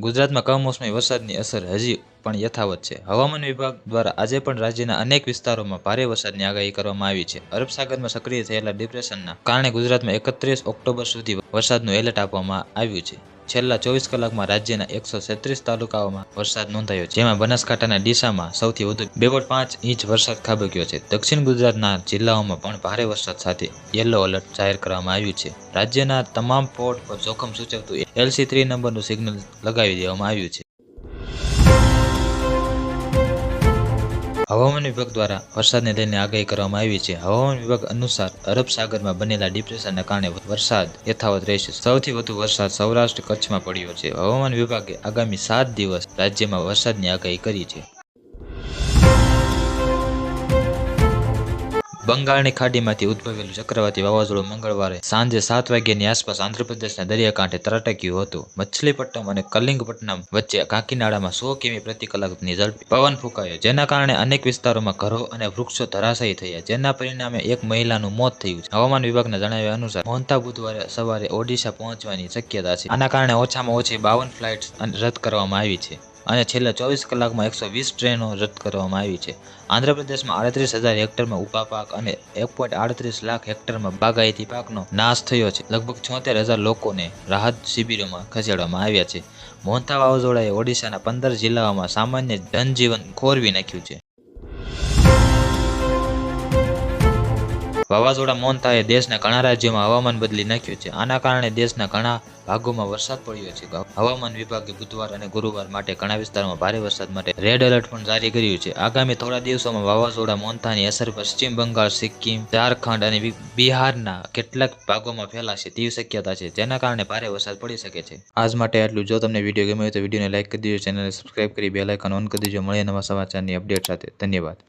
ગુજરાતમાં કમોસમી વરસાદની અસર હજી પણ યથાવત છે. હવામાન વિભાગ દ્વારા આજે પણ રાજ્યના અનેક વિસ્તારોમાં ભારે વરસાદની આગાહી કરવામાં આવી છે. અરબ સાગરમાં સક્રિય થયેલા ડિપ્રેશનના કારણે ગુજરાતમાં એકત્રીસ ઓક્ટોબર સુધી વરસાદનું એલર્ટ આપવામાં આવ્યું છે. છેલ્લા ચોવીસ કલાકમાં રાજ્યના એકસો છત્રીસ તાલુકાઓમાં વરસાદ નોંધાયો જેમાં બનાસકાંઠાના ડીસામાં સૌથી વધુ બે પાંચ ઇંચ વરસાદ ખાબક્યો છે. દક્ષિણ ગુજરાતના જિલ્લાઓમાં પણ ભારે વરસાદ સાથે યલો એલર્ટ જાહેર કરવામાં આવ્યું છે. રાજ્યના તમામ પોર્ટ પર જોખમ સૂચવતું એલસી થ્રી નંબરનું સિગ્નલ લગાવી દેવામાં આવ્યું છે. હવામાન વિભાગ દ્વારા વરસાદને લઈને આગાહી કરવામાં આવી છે. હવામાન વિભાગ અનુસાર અરબ સાગરમાં બનેલા ડિપ્રેશનના કારણે વરસાદ યથાવત રહેશે. સૌથી વધુ વરસાદ સૌરાષ્ટ્ર કચ્છમાં પડ્યો છે. હવામાન વિભાગે આગામી સાત દિવસ રાજ્યમાં વરસાદની આગાહી કરી છે. બંગાળની ખાડીમાંથી ઉદ્ભવેલું ચક્રવાતી વાવાઝોડું મંગળવારે સાંજે સાત વાગ્યાની આસપાસ આંધ્રપ્રદેશના દરિયાકાંઠે ત્રાટક્યું હતું. મછલીપટ્ટનમ અને કલિંગપટ્ટનમ વચ્ચે કાકીનાડામાં સો કિમી પ્રતિ કલાકની ઝડપી પવન ફૂંકાયો, જેના કારણે અનેક વિસ્તારોમાં ઘરો અને વૃક્ષો ધરાશાયી થયા, જેના પરિણામે એક મહિલાનું મોત થયું છે. હવામાન વિભાગના જણાવ્યા અનુસાર મોહનતા બુધવારે સવારે ઓડિશા પહોંચવાની શક્યતા છે. આના કારણે ઓછામાં ઓછી બાવન ફ્લાઇટ્સ રદ કરવામાં આવી છે. અને છેલ્લા ચોવીસ કલાકમાં એકસો વીસ ટ્રેનો રદ કરવામાં આવી છે. આંધ્રપ્રદેશમાં આડત્રીસ હજાર હેક્ટરમાં ઊભા પાક અને એક પોઈન્ટ આડત્રીસ લાખ હેક્ટરમાં બાગાયતી પાકનો નાશ થયો છે. લગભગ છોતેર હજાર લોકોને રાહત શિબિરોમાં ખસેડવામાં આવ્યા છે. મોહતા વાવાઝોડાએ ઓડિશાના પંદર જિલ્લાઓમાં સામાન્ય જનજીવન ખોરવી નાખ્યું છે. વાવાઝોડા મોન્થાએ દેશના ઘણા રાજ્યોમાં હવામાન બદલી નાખ્યું છે. આના કારણે દેશના ઘણા ભાગોમાં વરસાદ પડ્યો છે. હવામાન વિભાગે બુધવાર અને ગુરુવાર માટે ઘણા વિસ્તારોમાં ભારે વરસાદ માટે રેડ એલર્ટ પણ જારી કર્યું છે. આગામી થોડા દિવસોમાં વાવાઝોડા મોન્થાની અસર પશ્ચિમ બંગાળ, સિક્કિમ, ઝારખંડ અને બિહારના કેટલાક ભાગોમાં ફેલાશે તેવી શક્યતા છે, જેના કારણે ભારે વરસાદ પડી શકે છે. આજ માટે આટલું. જો તમને વીડિયો ગમ્યો હોય તો વિડીયોને લાઇક કરી દેજો, ચેનલને સબસ્ક્રાઇબ કરી, બેલ આઇકન ઓન કરી દેજો. મળીએ નવા સમાચારની અપડેટ સાથે. ધન્યવાદ.